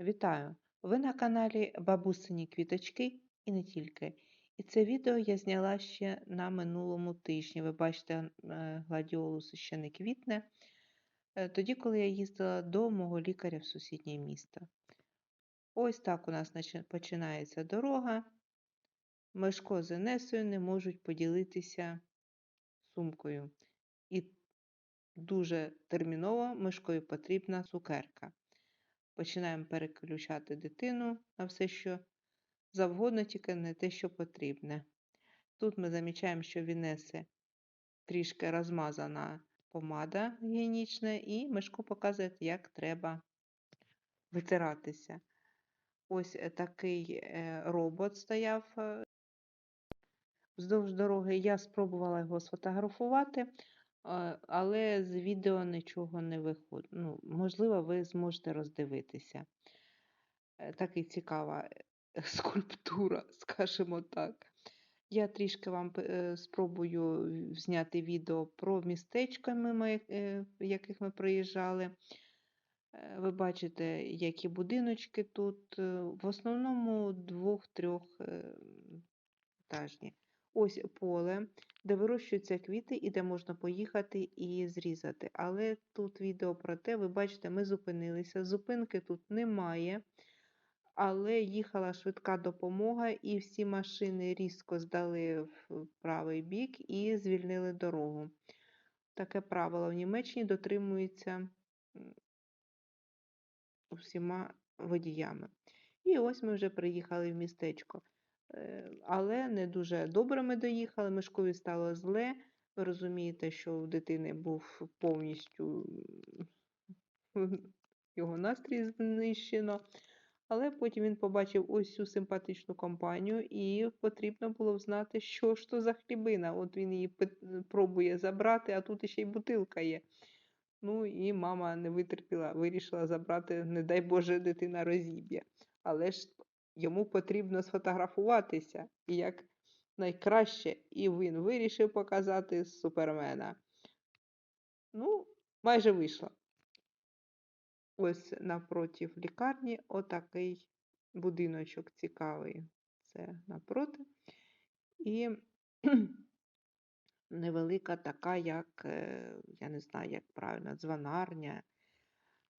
Вітаю! Ви на каналі Бабусині Квіточки і не тільки. І це відео я зняла ще на минулому тижні. Ви бачите, е, гладіолус ще не квітне. Е, Тоді, коли я їздила до мого лікаря в сусіднє місто. Ось так у нас починається дорога. Мешко з Енесою не можуть поділитися сумкою. І дуже терміново Мишкою потрібна цукерка. Починаємо переключати дитину на все, що завгодно, тільки не те, що потрібне. Тут ми замічаємо, що в Інеси трішки розмазана помада гігієнічна, і Мишко показує, як треба витиратися. Ось е, такий е, робот стояв е, вздовж дороги. Я спробувала його сфотографувати, але з відео нічого не виходить. Ну, можливо, ви зможете роздивитися. Е, Такий цікава е, скульптура, скажімо так. Я трішки вам е, спробую зняти відео про містечка, мимо яких ми приїжджали. Е, Ви бачите, які будиночки тут. В основному двох-трьох етажні. Ось поле, де вирощуються квіти і де можна поїхати і зрізати. Але тут відео про те, ви бачите, ми зупинилися. Зупинки тут немає, але їхала швидка допомога, і всі машини різко здали в правий бік і звільнили дорогу. Таке правило в Німеччині дотримується усіма водіями. І ось ми вже приїхали в містечко. Е, Але не дуже добре ми доїхали, Мишкові стало зле. Ви розумієте, що в дитини був повністю його настрій знищено. Але потім він побачив ось цю симпатичну компанію, і потрібно було знати, що ж то за хлібина. От він її пробує забрати, а тут ще й бутилка є. Ну і мама не витерпіла, вирішила забрати, не дай Боже, дитина розіб'є. Але ж йому потрібно сфотографуватися як найкраще, і він вирішив показати супермена. Ну, майже вийшло. Ось напротив лікарні отакий будиночок цікавий. Це напроти. І невелика така, як, е, я не знаю, як правильно, дзвонарня.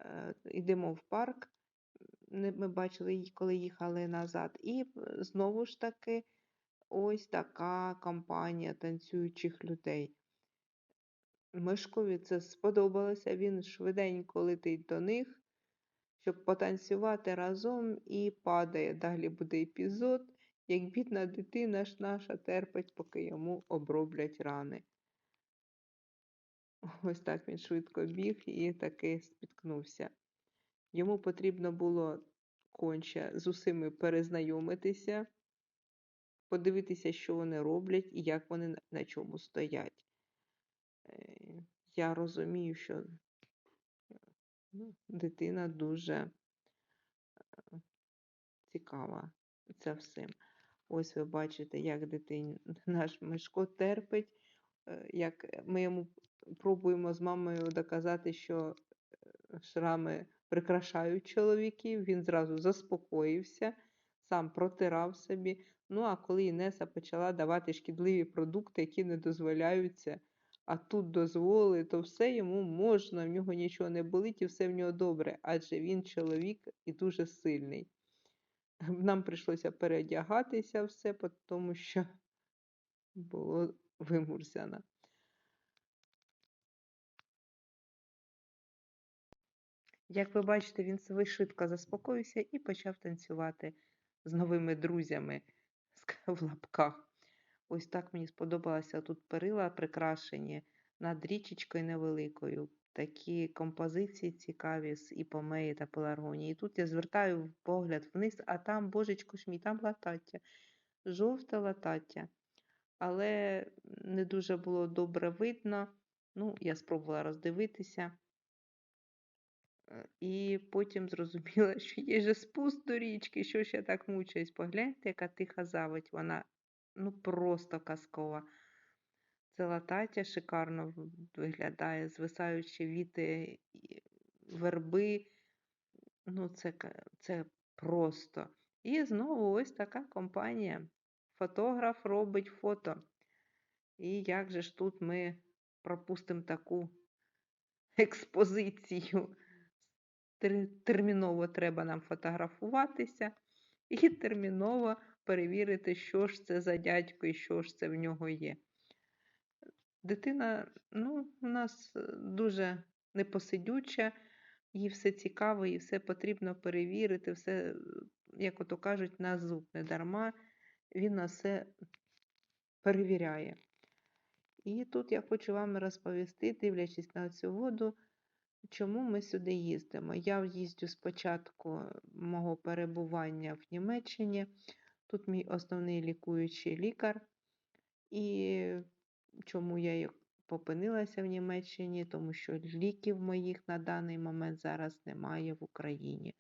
Е, Йдемо в парк. Ми бачили, коли їхали назад. І знову ж таки, ось така компанія танцюючих людей. Мишкові це сподобалося. Він швиденько летить до них, щоб потанцювати разом і падає. Далі буде епізод, як бідна дитина ж наша терпить, поки йому оброблять рани. Ось так він швидко біг і таки спіткнувся. Йому потрібно було конче з усіми перезнайомитися, подивитися, що вони роблять і як вони на- чому стоять. Е, Я розумію, що ну, дитина дуже е, цікава це всім. Ось ви бачите, як дитин наш Мишко терпить, е, як ми йому пробуємо з мамою доказати, що е, шрами прикрашають чоловіків. Він зразу заспокоївся, сам протирав собі. Ну, а коли Інеса почала давати шкідливі продукти, які не дозволяються, а тут дозволили, то все йому можна, в нього нічого не болить і все в нього добре, адже він чоловік і дуже сильний. Нам прийшлося переодягатися все, тому що було вимурзяно. Як ви бачите, він швидко заспокоївся і почав танцювати з новими друзями в лапках. Ось так мені сподобалося тут перила прикрашені над річечкою невеликою. Такі композиції цікаві з іпомеї та пеларгонії. І тут я звертаю погляд вниз, а там, божечко ж мій, там латаття, жовте латаття. Але не дуже було добре видно. Ну, я спробувала роздивитися. І потім зрозуміла, що є же спуск до річки, що ж я так мучаюсь. Погляньте, яка тиха заводь, вона ну просто казкова. Це латаття шикарно виглядає, звисаючі віти верби. Ну, це, це просто. І знову ось така компанія. Фотограф робить фото. І як же ж тут ми пропустимо таку експозицію? Тер- Терміново треба нам фотографуватися і терміново перевірити, що ж це за дядько і що ж це в нього є. Дитина, ну, у нас е, дуже непосидюча, їй все цікаво, їй все потрібно перевірити, все, е, як ото кажуть, на зуб не дарма, він на все перевіряє. І тут я хочу вам розповісти, дивлячись на цю воду, чому ми сюди їздимо. Я їздю з початку мого перебування в Німеччині. Тут мій основний лікуючий лікар. І чому я й опинилася в Німеччині? Тому що ліків моїх на даний момент зараз немає в Україні.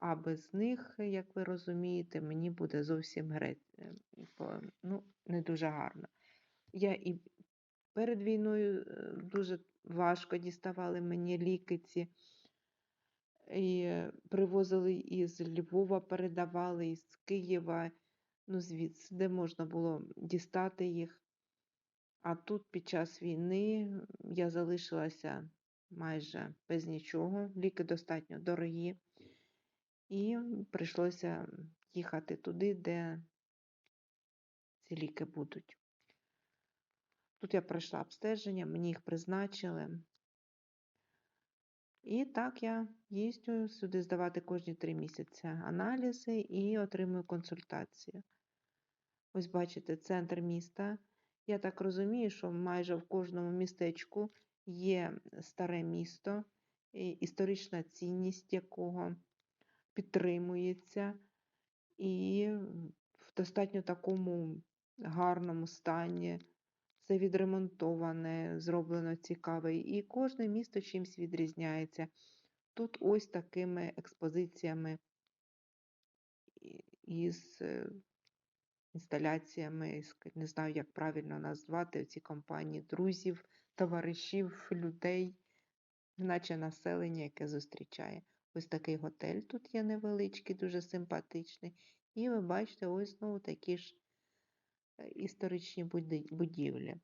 А без них, як ви розумієте, мені буде зовсім греть, е, ну, не дуже гарно. Я і перед війною е, дуже важко діставали мені ліки ці. І е, привозили із Львова, передавали із Києва, ну звідси, де можна було дістати їх. А тут під час війни я залишилася майже без нічого, ліки достатньо дорогі, і прийшлося їхати туди, де ці ліки будуть. Тут я пройшла обстеження, мені їх призначили. І так я їздю сюди здавати кожні три місяці аналізи і отримую консультацію. Ось бачите, центр міста. Я так розумію, що майже в кожному містечку є старе місто, історична цінність якого підтримується, і в достатньо такому гарному стані. Все відремонтоване, зроблено цікаве. І кожне місто чимось відрізняється. Тут ось такими експозиціями із е, інсталяціями, не знаю, як правильно назвати ці компанії друзів, товаришів, людей, наче населення, яке зустрічає. Ось такий готель тут є невеличкий, дуже симпатичний. І ви бачите, ось знову такі ж історичні будівлі.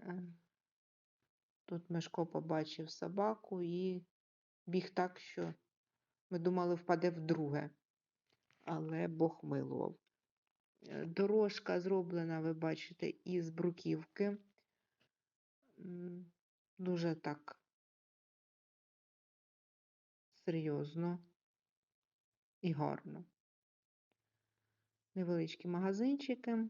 Е, Тут Мешко побачив собаку і біг так, що ми думали, впаде вдруге, але Бог милував. Е, Дорожка зроблена, ви бачите, із бруківки. Дуже так серйозно і гарно. Невеличкі магазинчики.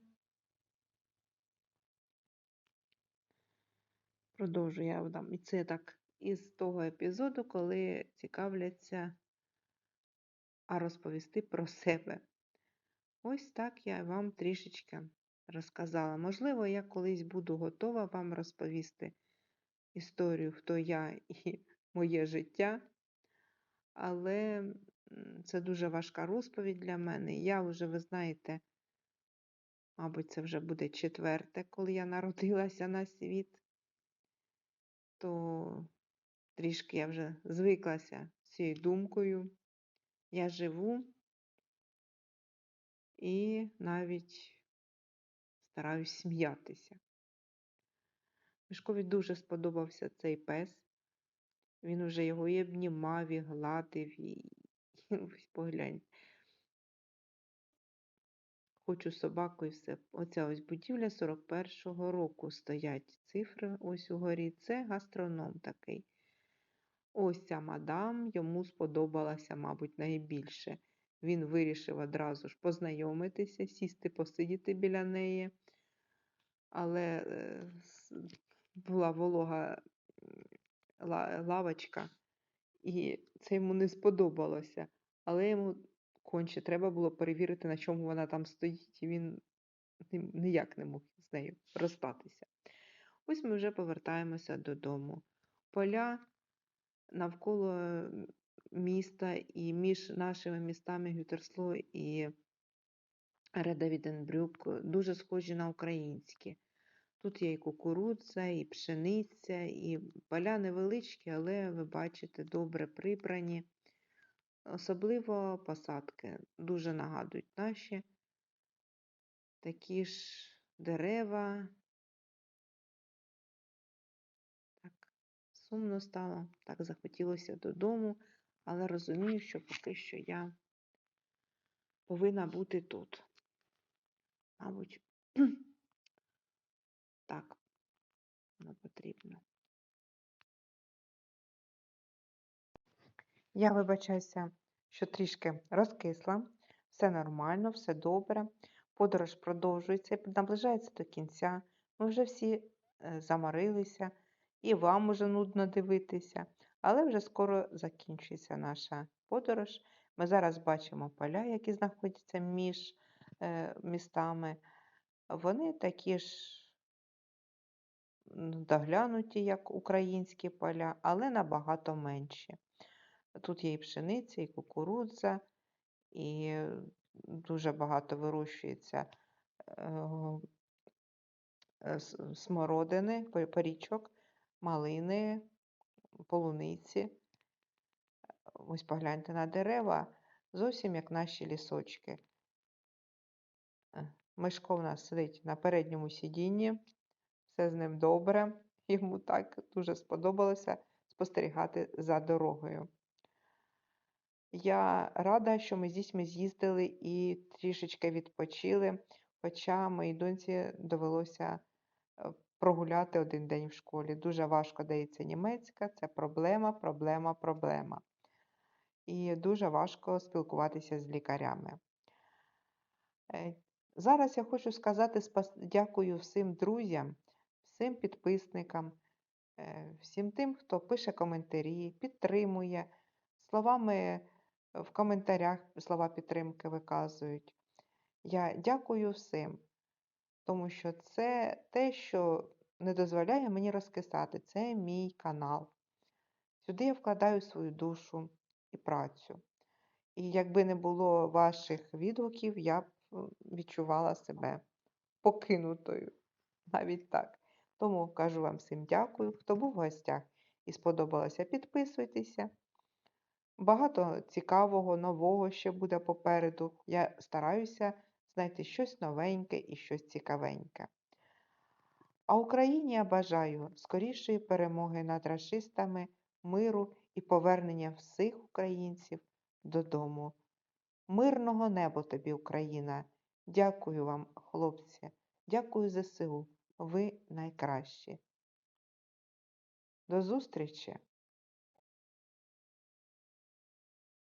Продовжую я вам. І це так із того епізоду, коли цікавляться, а розповісти про себе. Ось так я вам трішечки розказала. Можливо, я колись буду готова вам розповісти історію, хто я і моє життя, але це дуже важка розповідь для мене. Я вже, ви знаєте, мабуть, це вже буде четверте, коли я народилася на світ, то трішки я вже звиклася з цією думкою. Я живу і навіть стараюсь сміятися. Мишкові дуже сподобався цей пес. Він уже його і обнімав, і гладив, і ось погляньте. Хочу собаку і все. Оця ось будівля 41-го року стоять цифри ось угорі. Це гастроном такий. Ось ця мадам йому сподобалася, мабуть, найбільше. Він вирішив одразу ж познайомитися, сісти, посидіти біля неї. Але е, була волога лавочка, і це йому не сподобалося. Але йому конче треба було перевірити, на чому вона там стоїть, і він ніяк не мог з нею розстатися. Ось ми вже повертаємося додому. Поля навколо міста і між нашими містами Гютерсло і Редавіденбрюк дуже схожі на українські. Тут є і кукурудза, і пшениця, і поля невеличкі, але ви бачите, добре прибрані. Особливо посадки дуже нагадують наші. Такі ж дерева. Так, сумно стало, так захотілося додому, але розумію, що поки що я повинна бути тут. Мабуть, так, воно потрібно. Я вибачаюся, що трішки розкисла. Все нормально, все добре. Подорож продовжується, і наближається до кінця. Ми вже всі е, заморилися, і вам уже нудно дивитися, але вже скоро закінчується наша подорож. Ми зараз бачимо поля, які знаходяться між е, містами. Вони такі ж доглянуті, як українські поля, але набагато менші. Тут є і пшениця, і кукурудза, і дуже багато вирощується е, е, смородини, порічок, малини, полуниці. Ось погляньте на дерева, зовсім як наші лісочки. Е, Мишко в нас сидить на передньому сидінні, все з ним добре. Йому так дуже сподобалося спостерігати за дорогою. Я рада, що ми з дітьми з'їздили і трішечки відпочили, хоча моїй доньці довелося е, прогуляти один день в школі. Дуже важко дається німецька, це проблема, проблема, проблема. І дуже важко спілкуватися з лікарями. Е, Зараз я хочу сказати дякую всім друзям, всім підписникам, е, всім тим, хто пише коментарі, підтримує, словами е, в коментарях слова підтримки виказують. Я дякую всім, тому що це те, що не дозволяє мені розкисати. Це мій канал. Сюди я вкладаю свою душу і працю. І якби не було ваших відгуків, я б відчувала себе покинутою. Навіть так. Тому кажу вам всім дякую. Хто був в гостях і сподобалося, підписуйтеся. Багато цікавого, нового ще буде попереду. Я стараюся знайти щось новеньке і щось цікавеньке. А Україні я бажаю скорішої перемоги над рашистами, миру і повернення всіх українців додому. Мирного неба тобі, Україна! Дякую вам, хлопці, дякую ЗСУ. Ви найкращі. До зустрічі!